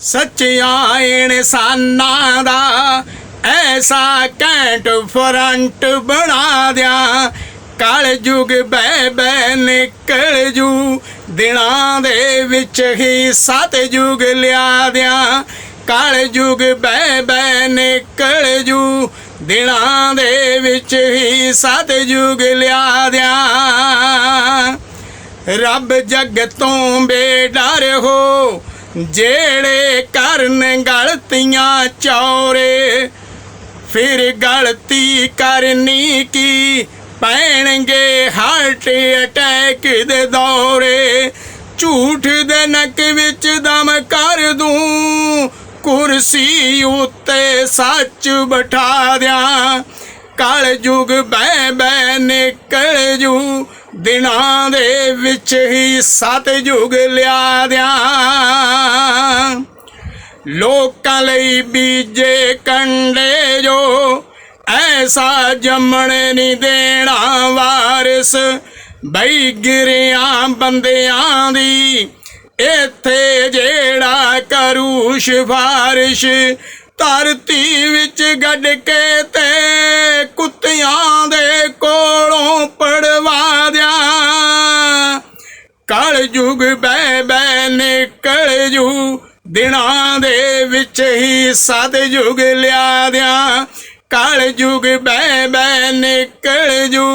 ਸੱਚਿਆ ਇਨਸਾਨਾਂ ਦਾ, ਐਸਾ cantt front ਬਣਾ ਦਿਆਂ। ਕਲ ਯੁਗ ਬੈ ਬੈ ਨਿਕਲ ਜੂ, ਦਿਨਾਂ ਦੇ ਵਿੱਚ ਹੀ ਸਤ ਯੁਗ ਲਿਆ ਦਿਆਂ। ਕਲ ਯੁਗ ਬੈ ਬੈ ਨਿਕਲ ਜੂ, ਦਿਨਾਂ ਦੇ ਵਿੱਚ ਹੀ ਸਤ ਯੁਗ ਲਿਆ ਦਿਆਂ। ਰੱਬ ਜਗ ਤੋਂ ਬੇਡਰ ਹੋ ਜਿਹੜੇ ਕਰਨ ਗਲਤੀਆਂ ਚੌਰੇ, ਫਿਰ ਗਲਤੀ ਕਰਨੀ ਕੀ? ਪੈਣਗੇ ਹਾਰਟ ਅਟੈਕ ਦੇ ਦੌਰੇ। ਝੂਠ ਦੇ ਨੱਕ ਵਿੱਚ ਦਮ ਕਰ ਦੂੰ, ਕੁਰਸੀ ਉੱਤੇ ਸੱਚ ਬਿਠਾ ਦਿਆਂ। ਕਲ ਯੁਗ ਬੈ ਬੈ ਨਿਕਲ ਜੂ ਦਿਨਾਂ ਦੇ ਵਿੱਚ ਹੀ ਸਤ ਯੁਗ ਲਿਆ ਦਿਆਂ ਲੋਕਾਂ ਲਈ ਬੀਜੇ ਕੰਡੇ ਜੋ ਐਸਾ ਜੰਮਣ ਨਹੀਂ ਦੇਣਾ ਵਾਰਿਸ। ਬਈ ਗਿਰਿਆ ਬੰਦਿਆਂ ਦੀ ਇੱਥੇ ਜਿਹੜਾ ਕਰੂ ਸਿਫਾਰਿਸ਼, ਧਰਤੀ ਵਿੱਚ ਗੱਡ ਕੇ ਤੇ ਕੁੱਤਿਆਂ ਦੇ ਕਲ ਯੁਗ ਬੈ ਬੈ ਨਿਕਲ ਜੂ। ਦਿਨਾਂ ਦੇ ਵਿੱਚ ਹੀ ਸਤ ਜੁਗ ਲਿਆ ਦਿਆਂ ਕਲ ਯੁਗ ਬੈ ਬੈ ਨਿਕਲ ਜੂ।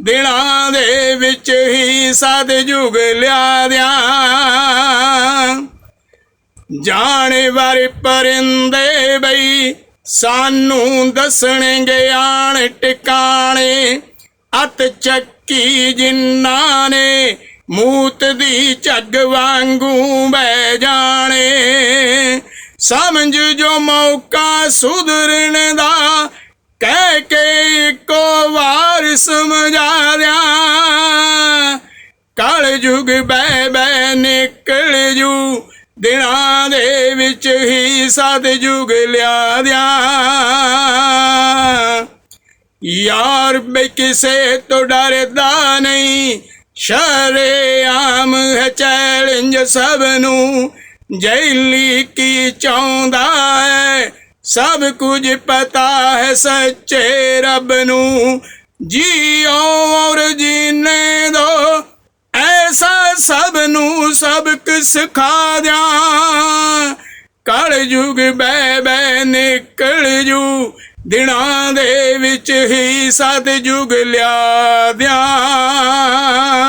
ਦਿਨਾਂ ਦੇ ਵਿੱਚ ਹੀ ਸਤ ਯੁਗ ਲਿਆ ਦਿਆਂ ਜਾਣਵਰ ਪਰਿੰਦੇ ਬਈ, ਸਾਨੂੰ ਦੱਸਣਗੇ ਆਣ ਟਿਕਾਣੇ। ਅਤ ਚੱਕੀ ਜਿਨ੍ਹਾਂ ਨੇ ਮੂਤ ਦੀ ਝੱਗ ਵਾਂਗੂ ਬਹਿ ਜਾਣੇ। ਸਮਝ ਜੋ ਮੌਕਾ ਸੁਧਰਨ ਦਾ, ਕਹਿ ਕੇ ਇੱਕੋ ਵਾਰ ਸਮਝਾ ਦਿਆਂ ਕਲ ਯੁਗ ਬੈ ਬੈ ਨਿਕਲ ਜੂ, ਦਿਨਾਂ ਦੇ ਵਿੱਚ ਹੀ ਸਤ ਯੁਗ ਲਿਆ ਦਿਆਂ ਯਾਰ ਬੇ ਕਿਸੇ ਤੋਂ ਡਰਦਾ ਨਹੀਂ ਸ਼ਰੇਆਮ ਹੈ ਚੈਲੰਜ ਸਭ ਨੂੰ ਜੈਲੀ ਕੀ ਚਾਹੁੰਦਾ ਹੈ? ਸਭ ਕੁਝ ਪਤਾ ਹੈ ਸੱਚੇ ਰੱਬ ਨੂੰ ਜੀਓ ਔਰ ਜੀਨੇ ਦੋ। ਐਸਾ ਸਭ ਨੂੰ ਸਬਕ ਸਿਖਾ ਦਿਆਂ। ਕਲ ਯੁਗ ਬੈ ਬੈ ਨਿਕਲ ਜੂ ਦਿਨਾਂ ਦੇ ਵਿੱਚ ਹੀ ਸਤ ਯੁਗ ਲਿਆ ਦਿਆਂ।